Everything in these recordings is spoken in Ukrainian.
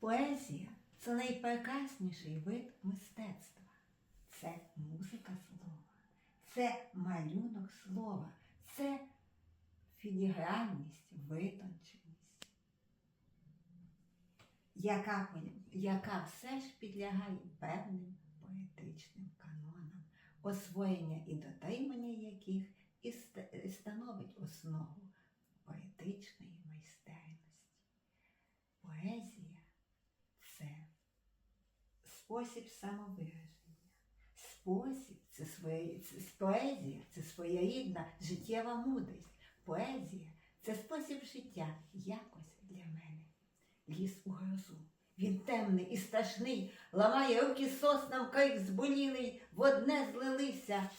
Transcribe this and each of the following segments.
Поезія це найпрекрасніший вид мистецтва. Це музика слова, це малюнок слова, це філігранність, витонченість, яка, яка все ж підлягає певним поетичним канонам, освоєння і дотримання яких і становить основу поетичної майстерності. Поезія це спосіб самовираження, спосіб це своє, це, поезія це своєрідна життєва мудрість. Поезія це спосіб життя якось для мене. Ліс у грозу. Він темний і страшний, ламає руки соснам, крик зболілий, в одне злилися.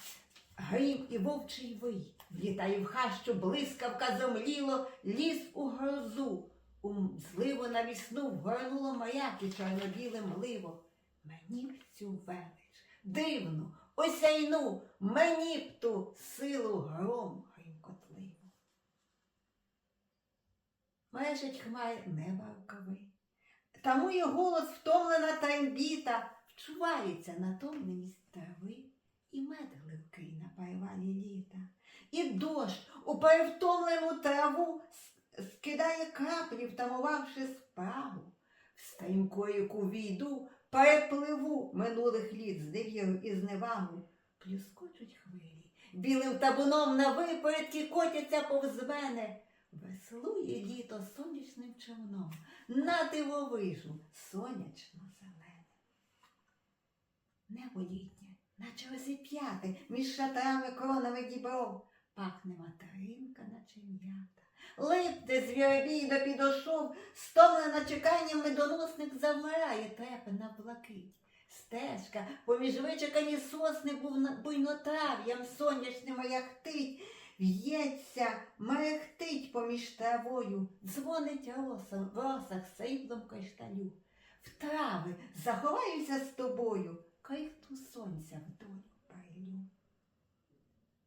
Грім і вовчий вий, влітає в хащу, блискавка зомліло, ліс у грозу. У зливу навісну вгорнуло маяк і чорнобіле мливо. Мені б цю велич, дивну, осяйну, мені б ту силу гром гримкотливу. Межить хмар неба рукави. Тому і голос втомлена трембіта вчувається натомленість трави і мед гливкий на перевалі літа. І дощ у перевтомлену траву скидає краплі, втамувавши справу. В стрімкою війду, перепливу минулих літ з невіру і зневагу. Плюскочуть хвилі, білим табуном на випередки котяться повз мене. Веслує літо сонячним човном, на дивовижу сонячно зелене. Небо літнє, наче розіп'яте, між шатрами кронами дібров, пахне материнка, наче м'ята. Липте звіробій до підошов, стомлена чеканням медоносник завмирає трепена блакить. Стежка, поміж вичекані сосни був на- буйнотрав'ям сонячним яхтить, в'ється, мерехтить поміж травою, дзвонить роса в росах сріблом кришталю. В трави заховаюся з тобою, крихту сонця в долю перелю.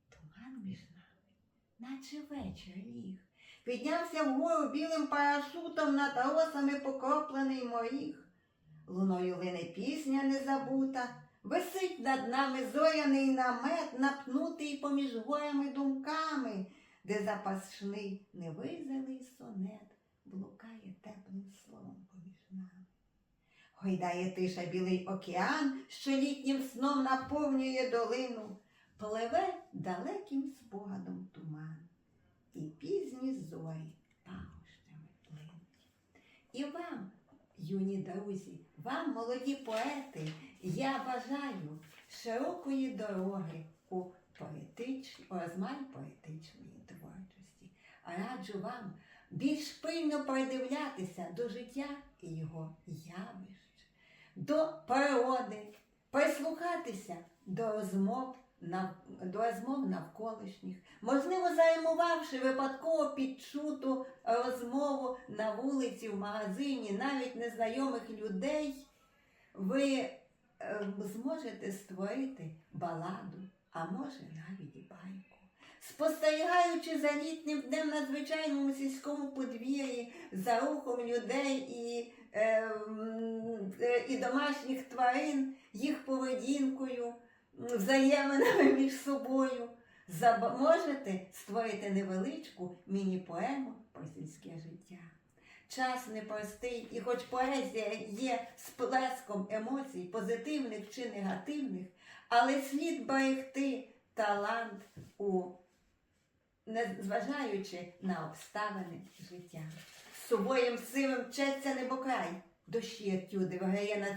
Туман між нами, наче вечір ліг, піднявся вгору білим парашутом над росами покроплений моріг. Луною лине пісня незабута, висить над нами зоряний намет, напнутий поміж горями думками, де запашний невизелий сонет блукає теплим словом поміж нами. Гойдає тиша білий океан, що літнім сном наповнює долину, пливе далеким спогадом туман, і пізні зорі пахощами плинуть. І вам, юні друзі, вам, молоді поети, я бажаю широкої дороги у поетич... розмай поетичної творчості. Раджу вам більш пильно придивлятися до життя і його явищ, до природи, прислухатися до розмов, до розмов навколишніх, можливо, займувавши випадково підчуту розмову на вулиці, в магазині, навіть незнайомих людей, ви е, зможете створити баладу, а може навіть і байку. Спостерігаючи за літнім днем на звичайному сільському подвір'ї, за рухом людей і, е, е, і домашніх тварин, їх поведінкою, взаєминами між собою, можете створити невеличку міні-поему про сільське життя. Час непростий, і хоч поезія є сплеском емоцій, позитивних чи негативних, але слід берегти талант у незважаючи на обставини життя. Сувоєм сивим вчеться небокрай, дощі етюди виграє на.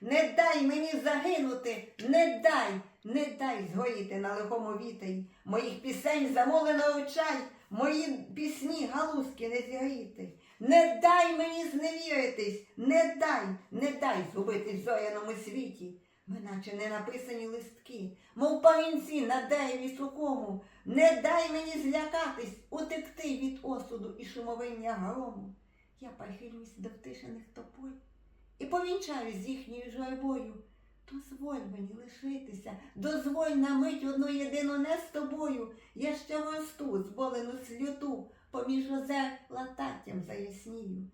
Не дай мені загинути, не дай, не дай згоріти на лихому вітері. Моїх пісень замолено очай, мої пісні галузки не зігріти. Не дай мені зневіритись, не дай, не дай згубитись в зоряному світі. Ми наче не написані листки, мов парінці на дереві сухому. Не дай мені злякатись, утекти від осуду і шумовиння грому. Я похилюсь до втишених тополь і повінчаюсь з їхньою жойбою. Дозволь мені лишитися, дозволь на мить одну єдину не з тобою. Я ще росту, зболену сльоту, поміж озер лататтям заяснію.